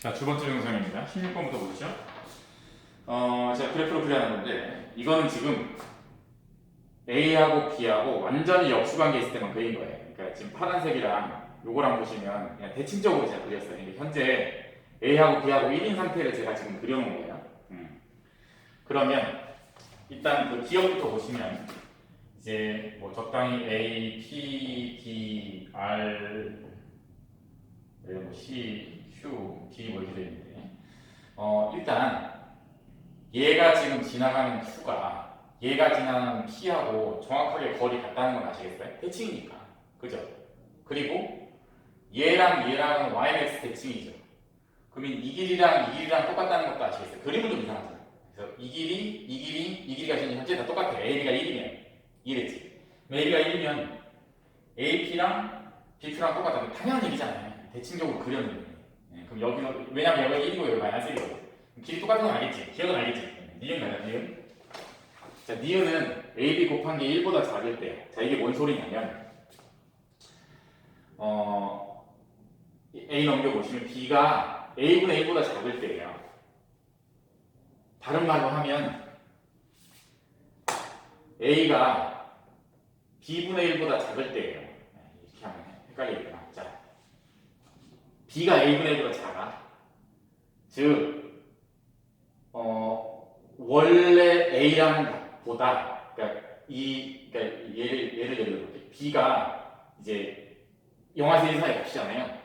자, 두 번째 영상입니다. 16번부터 보시죠. 어, 제가 그래프를 그려놨는데, 이거는 지금 A하고 B하고 완전히 역수관계 있을 때만 그린 거예요. 그러니까 지금 파란색이랑 요거랑 보시면 그냥 대칭적으로 제가 그렸어요. 근데 현재 A하고 B하고 1인 상태를 제가 지금 그려놓은 거예요. 음. 그러면 일단 그 기억부터 보시면 이제 뭐 적당히 A, P, D, R, 네, 뭐 C, D 뭐 이렇게 되어 있는데. 어 일단 얘가 지금 지나가는 Q가 얘가 지나가는 P하고 정확하게 거리 같다는 건 아시겠어요? 대칭이니까. 그죠? 그리고 얘랑 얘랑은 YX 대칭이죠. 그러면 이 길이랑 이 길이랑 똑같다는 것도 아시겠어요? 그림은 좀 이상하잖아요 그래서 이 길이, 이 길이, 이 길이가 지금 현재 다 똑같아요 AB가 1이면 이랬지. AB가 1이면 AP랑 BQ랑 똑같다면 당연한 얘기잖아요. 대칭적으로 그렸는데 네, 그럼 여기는 왜냐면 여기가 1이고 여기 마이너스 1이거든 길이 똑같은 건 알겠지? 기억은 알겠지? 니은 가자 니은. 자 니은은 AB 곱한 게 1보다 작을 때자 이게 뭔 소리냐면 어 A 넘겨보시면 B가 A분의 1보다 작을 때예요. 다른 말로 하면 A가 B분의 1보다 작을 때예요. 네, 이렇게 하면 헷갈리겠구나. 자 B가 A분의 1보다 작아 즉 어, 원래 A랑 보다 그러니까 이 그러니까 예를 예를 들어볼게 B가 이제 영화제 사이 값이잖아요.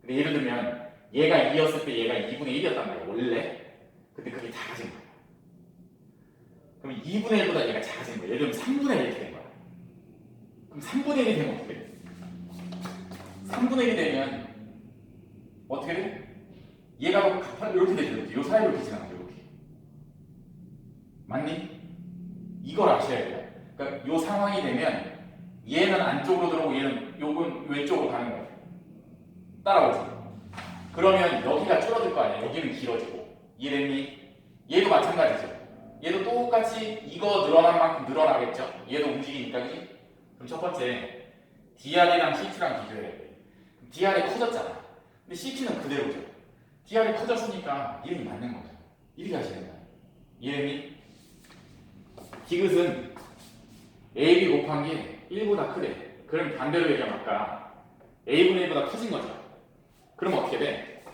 근데 예를 들면 얘가 2였을 때 얘가 2분의 1이었단 말이에요. 원래. 근데 그게 작아진 거야. 그럼 2분의 1보다 얘가 작아진 거야. 예를 들면 3분의 1 이렇게 된 거야. 그럼 3분의 1이 되면 어떻게 돼? 3분의 1이 되면 어떻게 돼? 얘가 뭐 갚아 이렇게 되죠. 이렇게. 요 사이로 이렇게 지나가죠. 이렇게. 맞니? 이걸 아셔야 돼요. 그러니까 요 상황이 되면 얘는 안쪽으로 들어오고 얘는 요건 왼쪽으로 가는 거예요. 따라오지. 그러면 여기가 줄어들 거 아니야. 여기는 길어지고. 이해됐니? 얘도 마찬가지죠. 얘도 똑같이 이거 늘어난 만큼 늘어나겠죠. 얘도 움직이니까? 그럼 첫 번째 DR이랑 CQ랑 비교해야 돼. DR이 커졌잖아. 근데 CQ는 그대로죠. DR이 커졌으니까 이름이 맞는 거죠. 이렇게 하시는 거야. 이해됐니? 디귿은 AB 곱한 게 1보다 크대. 그럼 반대로 얘기하면 아까 A분의 1보다 커진 거죠. 그럼 어떻게 돼?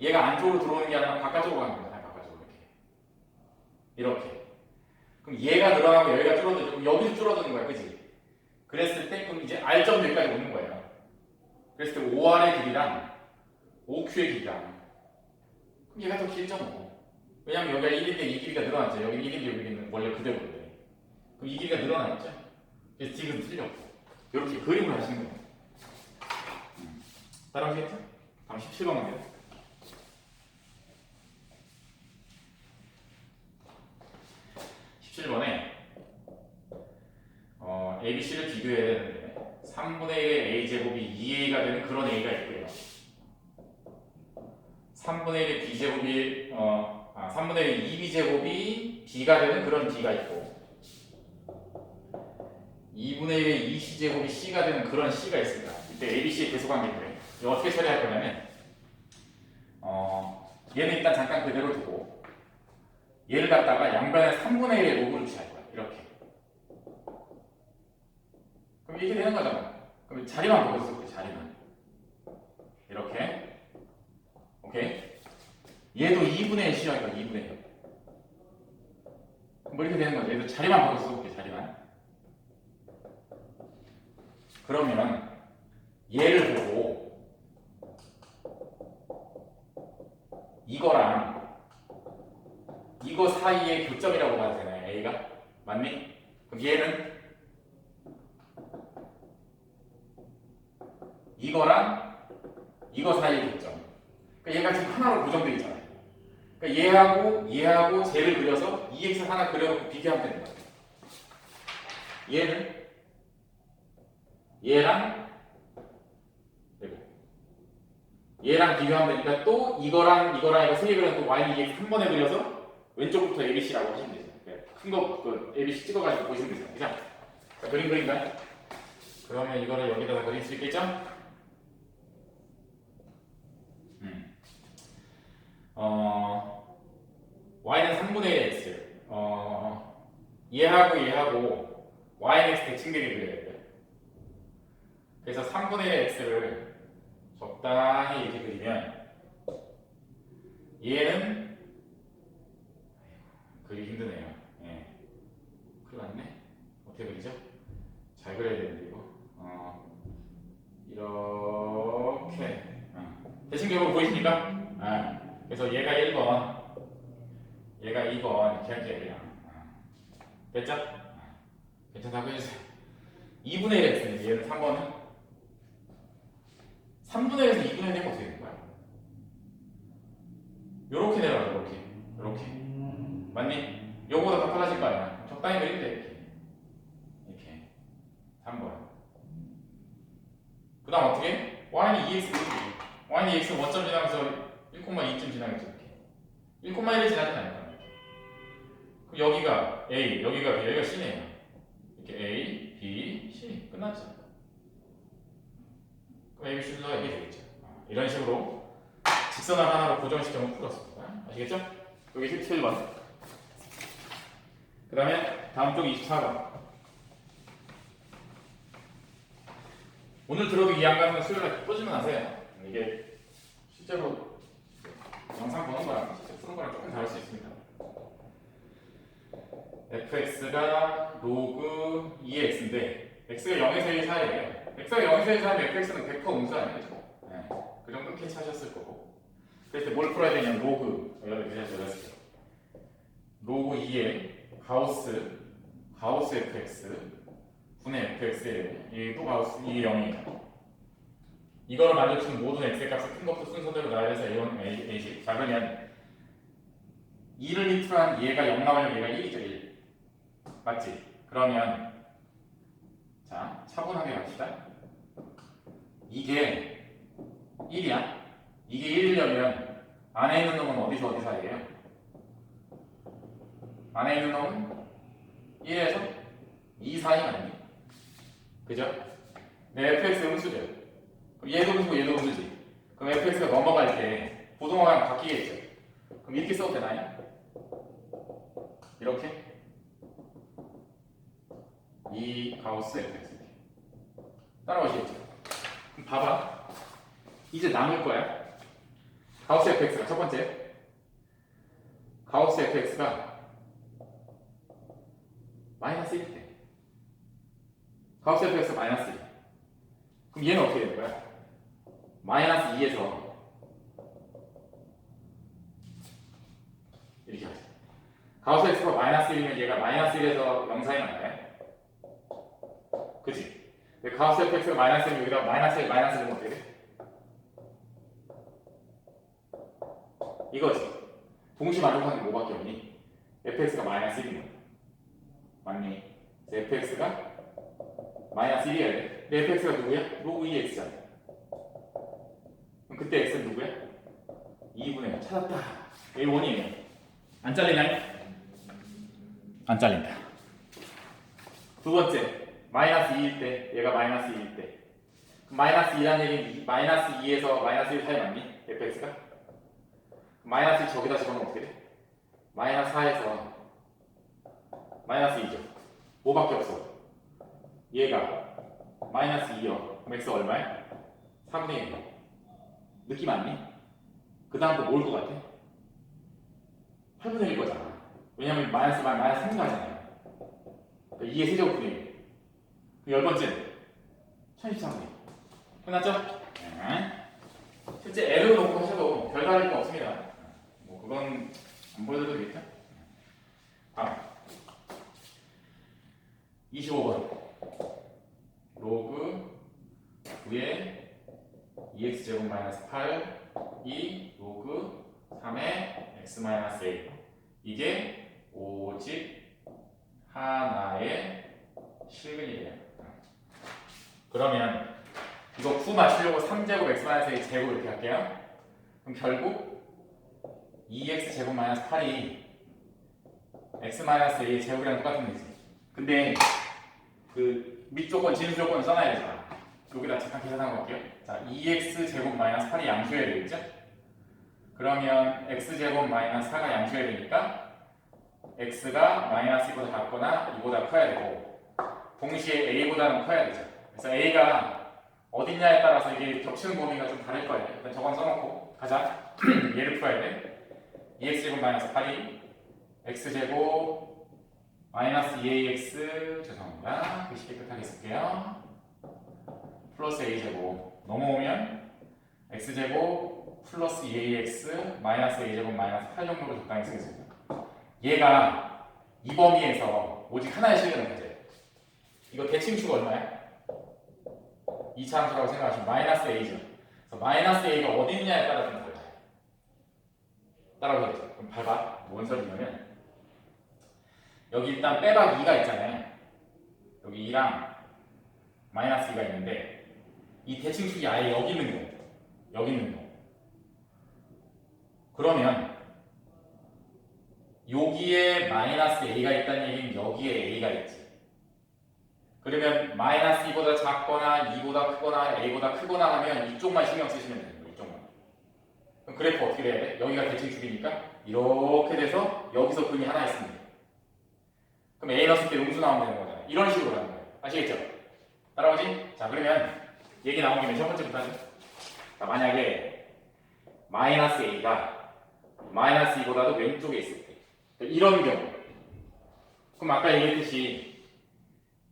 얘가 안쪽으로 들어오는 게 아니라 바깥쪽으로 가는 거잖아요. 바깥쪽으로 이렇게. 이렇게. 그럼 얘가 늘어나고 여기가 줄어들고 그럼 여기도 줄어드는 거야. 그지? 그랬을 때 그럼 이제 R점 여기까지 오는 거예요. 그랬을 때 OR의 길이랑 OQ의 길이랑 그럼 얘가 더 길죠 뭐. 왜냐면 여기가 1인데 이 길이가 늘어났죠. 여기 1인데 여기는 원래 그대로인데. 그럼 이 길이가 늘어났죠. 그래서 지금 틀렸고. 이렇게 그림을 하시는 거예요. 음. 따라오시겠죠? 다음 17번 갑니다. (17번에) 어, ABC를 비교해야 되는데 3분의 1의 A제곱이 2A가 되는 그런 A가 있고요 3분의 1의 B제곱이 어, 아, 3분의 1 2B제곱이 B가 되는 그런 B가 있고 2분의 1의 2C제곱이 C가 되는 그런 C가 있습니다. 이때 ABC의 계수관계인데 이거 어떻게 처리할 거냐면 어, 얘는 일단 잠깐 그대로 두고 얘를 갖다가 양변에 3분의 1의 로그를 취할 거야. 이렇게. 그럼 이렇게 되는 거잖아. 그럼 자리만. 그 자리만. 이렇게. 오케이. 얘도 2분의 1 C라니까 2분의 1. 뭐 이렇게 되는 거죠. 얘도 자리만 바꿔 써볼게 자리만. 그러면 얘를 보고 이거랑 이거 사이의 교점이라고 봐도 되나요? A가? 맞니? 그럼 얘는 이거랑 이거 사이의 교점. 그러니까 얘가 지금 하나로 고정되어 있잖아요. 그러니까 얘하고 얘하고 쟤를 그려서 2x 하나 그려놓고 비교하면 되는 거예요. 얘는 얘랑 얘랑 비교하면 되니까 또 이거랑 이거랑 이거 세개 그려서 y 2x 한 번에 그려서 왼쪽부터 ABC라고 하시면 되죠. 큰거 그 ABC 찍어가지고 보시면 되죠. 그죠? 자, 그림 그린가요? 그러면 이거를 여기다가 그릴 수 있겠죠? 3분의 1 x 어 얘하고 얘하고 y는 x 대칭되게 그려야 돼요. 그래서 3분의 1 x를 적당히 이렇게 그리면 얘는 그리기 힘드네요. 예. 큰일 났네. 어떻게 그리죠? 잘 그려야 되는데 이거. 어, 이렇게. 어. 대칭적으로 보이십니까? 아, 그래서 얘가 1번, 얘가 2번 이렇게 할게요 그냥. 아. 됐죠? 아. 괜찮다고 해주세요. 2분의 1 x는 얘는 3번은 3분의 1에서 2분의 1 되면 어떻게 되는 거야? 요렇게 내려가죠, 요렇게. 요렇게. 맞니? 요거보다 더 빨라질 거 아니야. 적당히 그리면 돼, 이렇게. 이렇게. 3번. 그 다음 어떻게? y는 2x 그리기. y는 2x 원점 지나면서 1,2점 지나겠죠, 이렇게. 1,1을 지나진 않을 거야. 그럼 여기가 A, 여기가 B, 여기가 C네요. 이렇게 A, B, C. 끝났죠. 그럼 A, B 순서가 이렇게 되겠죠. 아, 이런 식으로 직선을 하나로 고정시켜서 풀었습니다. 아시겠죠? 여기 17번. 그 다음에 다음 쪽 24번. 오늘 들어도 가는 건 수요일에 꽂으면 아세요. 이게 실제로 영상 보는 거랑 실제 푸는 거랑 조금 다를 수 있습니다. fx가 로그 2x인데 x가 0에서 1 사이에요. x가 0에서 1 사이면 fx는 100% 음수 아니겠죠? 네. 그 정도 캐치하셨을 거고. 그래서 뭘 풀어야 되냐면 로그 여기 그냥 적었어요. 로그 2의 가우스 가우스 fx 분의 fx에 이또 가우스 이게 0이에요. 이거를 만족시키는 모든 x의 값을 큰 것부터 순서대로 나열해서 a1, a, a10. 자 그러면 2를 밑으로 한 얘가 0 나오려면 얘가 1이죠 1. 맞지? 그러면 자 차분하게 갑시다. 이게 1이야. 이게 1이려면 안에 있는 놈은 어디서 어디 사이에요? 안에 있는 놈은 1에서 2 사이 아니? 그죠? 내 fx 음수죠. 얘도 음수고 얘도 음수지. 그럼 fx가 넘어갈 때 보동화랑 바뀌겠죠. 그럼 이렇게 써도 되나요? 이렇게? 이 가우스 fx. 따라오시겠죠? 그럼 봐봐. 이제 남을 거야. 가우스 fx가 첫 번째. 가우스 fx가 마이너스 1일 때. 가우스 fx가 마이너스 1. 그럼 얘는 어떻게 되는 거야? 마이너스 2에서 이렇게 하자. 가우스 x가 마이너스 1이면 얘가 마이너스 1에서 0 사이 나나요? 그치? 가우스 fx가 마이너스 1이면 여기다 마이너스 1, 마이너스 1은 어떻게 돼? 이거지. 동시 만족하는 게 뭐밖에 없니? fx가 마이너스 1이면 맞니? 그래서 fx가 마이너스 1이어야 돼. 근데 fx가 누구야? 로그 2x잖아. 그때 x는 누구야? 2분의 1 찾았다. 여기 원이에요. 안 잘리나요? 안 잘린다. 두 번째, 마이너스 2일 때, 얘가 마이너스 2일 때. 마이너스 2라는 얘기는 마이너스 2에서 마이너스 1 사이 맞니? fx가? 마이너스 2 저기다 집어넣으면 어떻게 돼? 마이너스 4에서 마이너스 2죠. 뭐밖에 없어? 얘가 마이너스 2요. 그럼 x 얼마야? 3분의 1. 느낌 왔니? 그 다음 거뭘것 같아? 8분의 1 거잖아. 왜냐면 마이너스 마 마이너스 3가 하잖아요. 그러니까 2의 세제곱분의 1. 그열 번째 1024분의 1. 끝났죠? 네. 실제 L을 놓고 하셔도 별 다를 거 없습니다. 뭐 그건 안 보여드려도 되겠죠? 다음 25번 로그 9의 2x 제곱 마이너스 8 2 로그 3의 x 마이너스 1 이게 오직 하나의 실근이에요. 그러면 이거 9 맞추려고 3제곱 x 마이너스 1 제곱 이렇게 할게요. 그럼 결국 2x 제곱 마이너스 8이 x 마이너스 1 제곱이랑 똑같은 거지. 근데 그 밑조건 진수 조건을 써놔야 되잖아. 여기다 잠깐 계산하고 갈게요. 자, 2x 제곱 마이너스 8이 양수해야 되겠죠? 그러면 x 제곱 마이너스 4가 양수해야 되니까 x가 마이너스 2보다 작거나 2보다 커야 되고 동시에 a보다는 커야 되죠. 그래서 a가 어딨냐에 따라서 이게 겹치는 범위가 좀 다를 거예요. 일단 저건 써놓고 가자. 얘를 풀어야 돼. 2x제곱 마이너스 8이 x제곱 마이너스 2ax 죄송합니다. 글씨 깨끗하게 쓸게요. 플러스 a제곱 넘어오면 x제곱 플러스 2ax 마이너스 a제곱 마이너스 8 정도로 적당히 쓰겠습니다. 얘가 이 범위에서 오직 하나의 실근을 가져요. 이거 대칭수가 얼마야? 2차 함수라고 생각하시면 마이너스 a죠. 그래서 마이너스 a가 어디 있냐에 따라 좀 달라요. 따라오겠죠. 그럼 봐봐. 뭔 소리냐면 여기 일단 빼박 2가 있잖아요. 여기 2랑 마이너스 2가 있는데 이 대칭축이 아예 여기 있는 거예요. 여기 있는 거. 그러면 여기에 마이너스 a가 있다는 얘기는 여기에 a가 있지. 그러면 마이너스 2보다 작거나 2보다 크거나 a보다 크거나 하면 이쪽만 신경 쓰시면 되는 거예요. 이쪽만. 그럼 그래프 어떻게 돼? 여기가 대칭 축이니까 이렇게 돼서 여기서 근이 하나 있습니다. 그럼 a 넣었을 때 음수 나오면 되는 거잖아요. 이런 식으로 가는 거예요. 아시겠죠? 따라오지? 자 그러면 얘기 나온 김에 첫 번째부터 하죠. 자 만약에 마이너스 a가 마이너스 2보다도 왼쪽에 있을 때 이런 경우 그럼 아까 얘기했듯이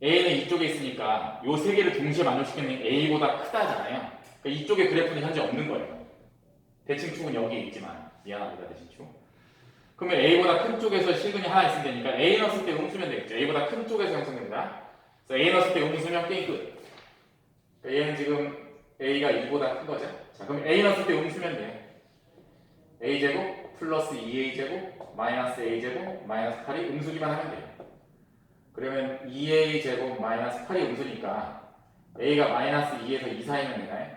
a는 이쪽에 있으니까 요 세 개를 동시에 만족시키는 게 a보다 크다잖아요. 그러니까 이쪽에 그래프는 현재 없는 거예요. 대칭축은 여기에 있지만 미안합니다 대칭축. 그러면 a보다 큰 쪽에서 실근이 하나 있으면 되니까 a 넣었을 때 음수면 되겠죠. a보다 큰 쪽에서 형성됩니다. 그래서 a 넣었을 때 음수면 게임 끝. 그러니까 얘는 지금 a가 2보다 큰 거죠. 자 그럼 a 넣었을 때 음수면 돼. a 제곱 플러스 2a 제곱 마이너스 a 제곱 마이너스 8이 음수기만 하면 돼요. 그러면 2a 제곱 마이너스 8이 음수니까 a가 마이너스 2에서 2 사이면 되나요?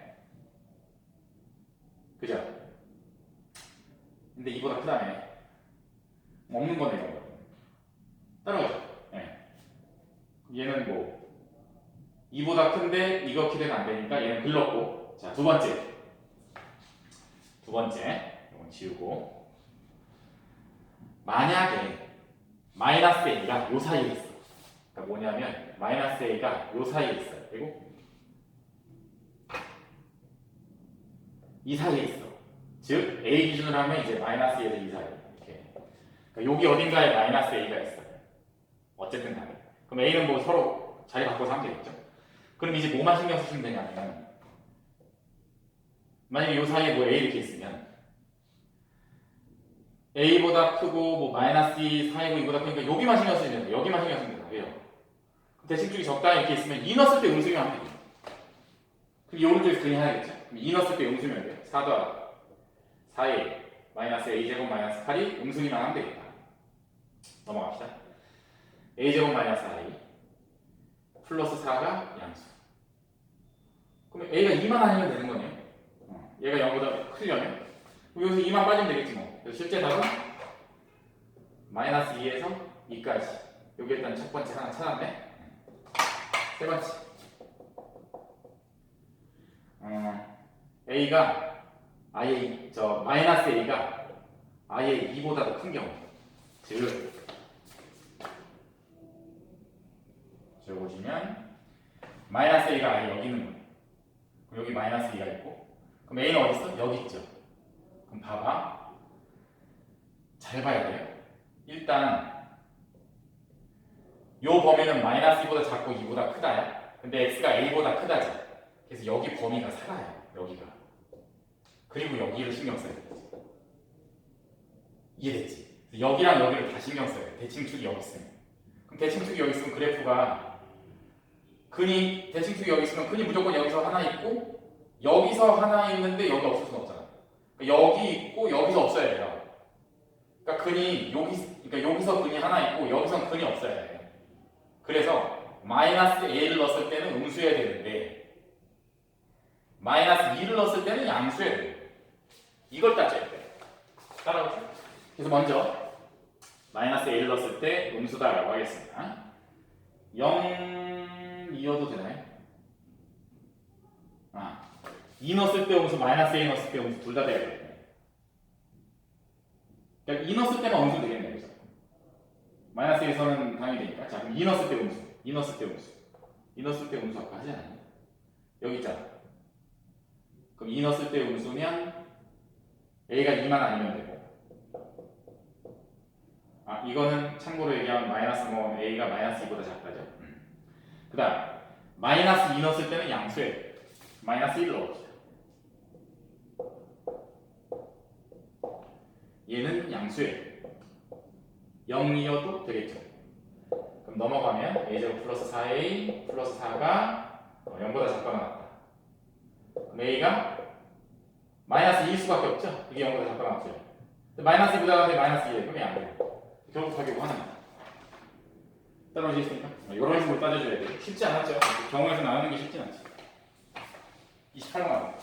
그죠? 근데 2보다 크다며. 없는 거네 이런 거. 따라가죠. 예. 얘는 뭐 2보다 큰데 이거 키되면 안 되니까 얘는 글렀고 자 두 번째 두 번째 이건 지우고 만약에 마이너스 a가 요 사이에 있어 뭐냐면 마이너스 a가 요 사이에 있어요. 그리고 이 사이에 있어. 즉 a 기준으로 하면 이제 마이너스 2에서 2 사이. 이렇게. 그러니까 여기 어딘가에 마이너스 a가 있어요. 어쨌든 간에. 그럼 a는 뭐 서로 자리 바꿔서 하면 되겠죠? 그럼 이제 뭐만 신경 쓰시면 되냐면? 만약에 요 사이에 뭐 a 이렇게 있으면 a보다 크고 뭐 마이너스 2 사이고 이보다 크니까 여기만 신경 쓰시면 돼요 여기만 신경 쓰면 돼요 왜요? 대칭축이 적당히 이렇게 있으면 2 넣었을 때 음수면 하면 되죠. 그럼 이 오른쪽에서 그냥 해야겠죠. 그럼 2 넣었을 때 음수면 돼요. 4 더하기 4에 마이너스 a제곱 마이너스 8이 음수기만 하면 되겠다. 넘어갑시다. a제곱 마이너스 4이 플러스 4가 양수. 그러면 a가 2만 아니면 되는 거네요. 어, 얘가 0보다 크려면. 그럼 여기서 2만 빠지면 되겠지 뭐. 그래서 실제 답은 마이너스 2에서 2까지. 여기 일단 첫 번째 하나 찾았네 세 번째. 어, a가 아예 저 마이너스 a가 아예 2보다 더 큰 경우. 즉 저기 보시면 마이너스 a가 아예 여기 있는 거예요. 그럼 여기 마이너스 2가 있고 그럼 a는 어디 있어? 여기 있죠. 그럼 봐봐. 잘 봐야 돼요. 일단 요 범위는 마이너스 2보다 작고 2보다 크다야. 근데 x가 a보다 크다지. 그래서 여기 범위가 살아요 여기가. 그리고 여기를 신경 써야 되지. 이해됐지? 여기랑 여기를 다 신경 써야 돼. 대칭축이 여기 있으면. 그럼 대칭축이 여기 있으면 그래프가 근이 대칭축이 여기 있으면 근이 무조건 여기서 하나 있고 여기서 하나 있는데 여기 없을 수는 없잖아. 그러니까 여기 있고 여기서 없어야 돼요. 그러니까 근이 여기 그러니까 여기서 근이 하나 있고 여기서 근이 없어야 돼요 그래서 마이너스 a를 넣었을 때는 음수해야 되는데 마이너스 2를 넣었을 때는 양수해야 돼요 이걸 따져야 돼 따라오죠? 그래서 먼저 마이너스 a를 넣었을 때 음수다라고 하겠습니다 0이어도 되나요? 아, 2 넣었을 때 음수 마이너스 a 넣었을 때 음수 둘 다 돼야 돼요 그러니까 2 넣었을 때만 음수 되겠네요? 마이너스 1에서는 당연히 되니까. 자, 그럼 2 넣었을 때 음수. 2 넣었을 때 음수. 2 넣었을 때 음수 아까 하지 않았냐? 여기 있잖아. 그럼 2 넣었을 때 음수면 A가 2만 아니면 되고. 아, 이거는 참고로 얘기하면 마이너스 뭐 A가 마이너스 2보다 작다죠. 그 다음, 마이너스 2 넣었을 때는 양수에 마이너스 1 넣읍시다. 얘는 양수에 0이어도 되겠죠. 그럼 넘어가면 a제곱 플러스 4a 플러스 4가 0보다 작거나 같다. 그럼 a가 마이너스 2일 수밖에 없죠. 이게 0보다 작거나 같죠. 마이너스 2보다 가는데 마이너스 2에 그러면 안 돼요. 결국 하는 거야. 따라오시겠습니까? 이런 식으로 따져줘야 돼요. 쉽지 않았죠. 경우에서 나오는 게 쉽진 않지. 28번 나와.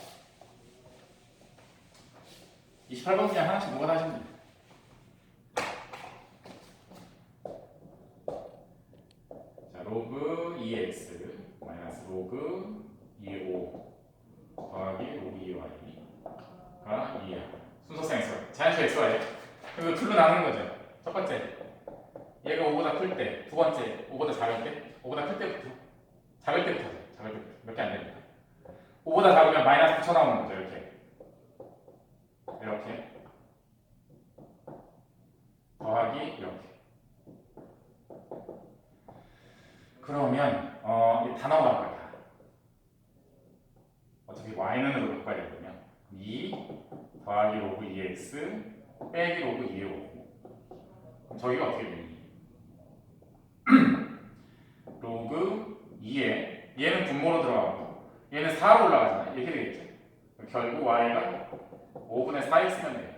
28번 그냥 하나씩 뭐가 하시면 돼요. 자, 로그 2x 마이너스 로그 2o 더하기 로그 2y가 2야. 순서상 x 자연수 xy예요. 그리고 둘로 나누는 거죠. 첫 번째, 얘가 5보다 클 때, 두 번째, 5보다 작을 때, 5보다 클 때부터, 작을 때부터, 작을 때부터 몇 개 안 됩니다. 5보다 작으면 마이너스 붙여 나오는 거죠. 이렇게, 이렇게 더하기 이렇게. 그러면 어, 이 단어가 바꿔야 돼. 어차피 y는으로 바꿔야 되거든요. 2 더하기 로그 2x 빼기 로그 2의 5. 그럼 저기가 어떻게 되니? 로그 2에 얘는 분모로 들어가고 얘는 4로 올라가잖아요. 이렇게 되겠죠. 결국 y가 5분의 4에 쓰면 돼요.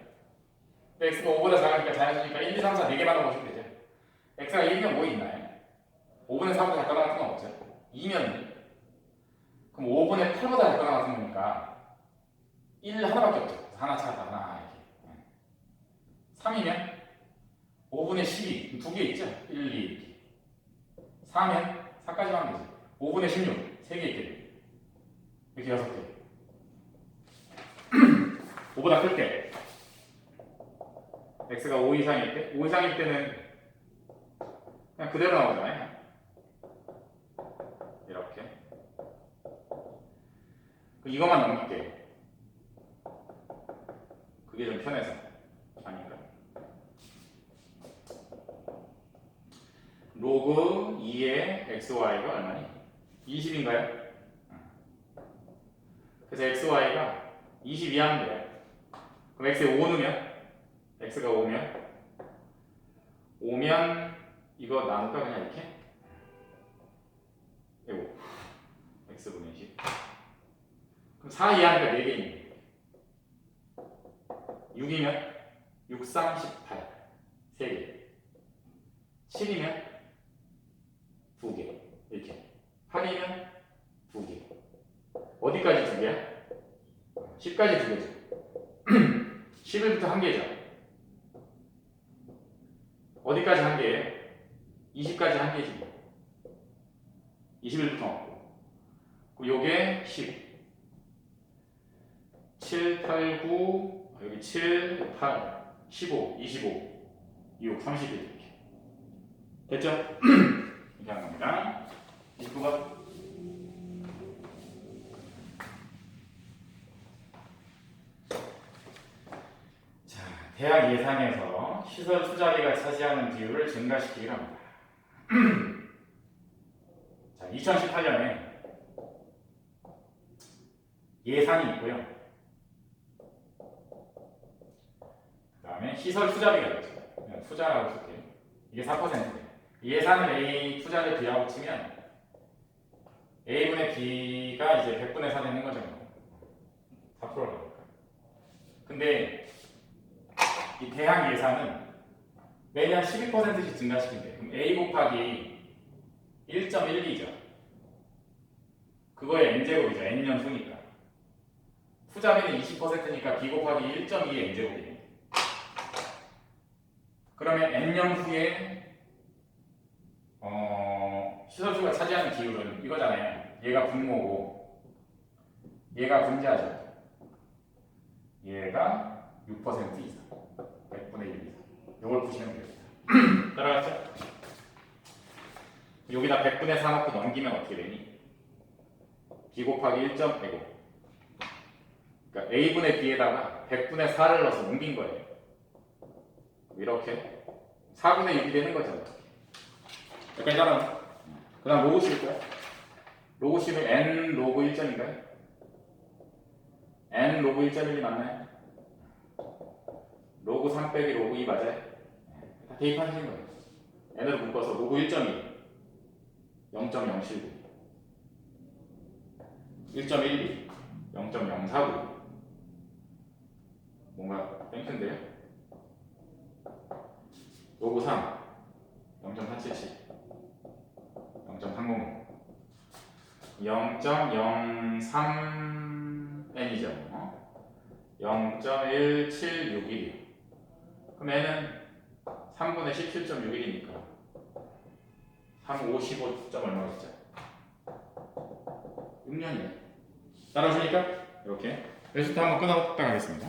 x가 5보다 작으니까 자연수니까 1, 2, 3, 4 4개만 넣으시면 되죠. x가 1이면 뭐 있나요? 5분의 4보다 작거나 같은 건 없죠. 2면 그럼 5분의 8보다 작거나 같은 거니까 1 하나밖에 없죠. 하나 차다 하나 이렇게. 3이면 5분의 12, 두 개 있죠? 1, 2 이렇게. 4면 4까지 하면 되죠. 5분의 16, 세 개 있게 이렇게 여섯 개. 5보다 클 때, x가 5 이상일 때, 5 이상일 때는 그냥 그대로 나오잖아요. 이렇게. 그 이것만 넘길게요. 그게 좀 편해서. 아닌가? 로그 2의 xy가 얼마니? 20인가요? 그래서 xy가 22 하면 돼요. 그럼 x에 5 넣으면 x가 5면 5면 이거 나눌까 그냥 이렇게? 이거 x분의 10 그럼 4 이하니까 4개 있는 거예요 6이면 6, 3, 18 3개. 7이면 2개 이렇게. 8이면 2개. 어디까지 2개야? 10까지 2개죠. 11부터 1개죠. 어디까지 1개예요? 20까지 1개지. 21부터. 없고 요게 10 7, 8, 9 어, 여기 7, 8, 15, 25 6, 31 이렇게 됐죠? 이렇게 하는 겁니다 29번 자, 대학 예산에서 시설 투자비가 차지하는 비율을 증가시키기로 합니다. 자, 2018년에 예산이 있고요. 그 다음에 시설 투자비가 있죠. 그냥 투자라고 쓸게요. 이게 4%예요. 예산을 A 투자를 B하고 치면 A분의 B가 이제 100분의 4 되는 거죠. 4%라니까. 근데 이 대학 예산은 매년 12%씩 증가시킨대. 그럼 A 곱하기 1.12죠. 그거의 n제곱이죠. n년 수니까. 투자비는 20%니까 B 곱하기 1.2의 n제곱이에요. 그러면 n년 후에 어, 시설수가 차지하는 비율은 이거잖아요. 얘가 분모고 얘가 분자죠. 얘가 6% 이상. 100분의 1 이상. 이걸 푸시면 되겠다. 따라갔죠? 여기다 100분의 4 넣고 넘기면 어떻게 되니? b 곱하기 1점 아이고 그러니까 a분의 b에다가 100분의 4를 넣어서 옮긴 거예요 이렇게 4분의 6이 되는 거죠 여기까지 따라 그 다음 로그 실 거야 로그 실은 n 로그 1점인가요? n 로그 1점이 맞나요? 로그 3 빼기 로그 2 맞아요? 다 대입하시는 거예요 n으로 묶어서 로그 1점이 0.079 1.12 0.049 뭔가 땡큰데요? 로그 3 0.477 0.300 0.03n이죠. 어? 0.1761 그럼 얘는 3분의 17.61이니까 3, 55점 얼마겠죠? 6년이네 따라오시니까? 이렇게. 레시트 한번 끊었다 가겠습니다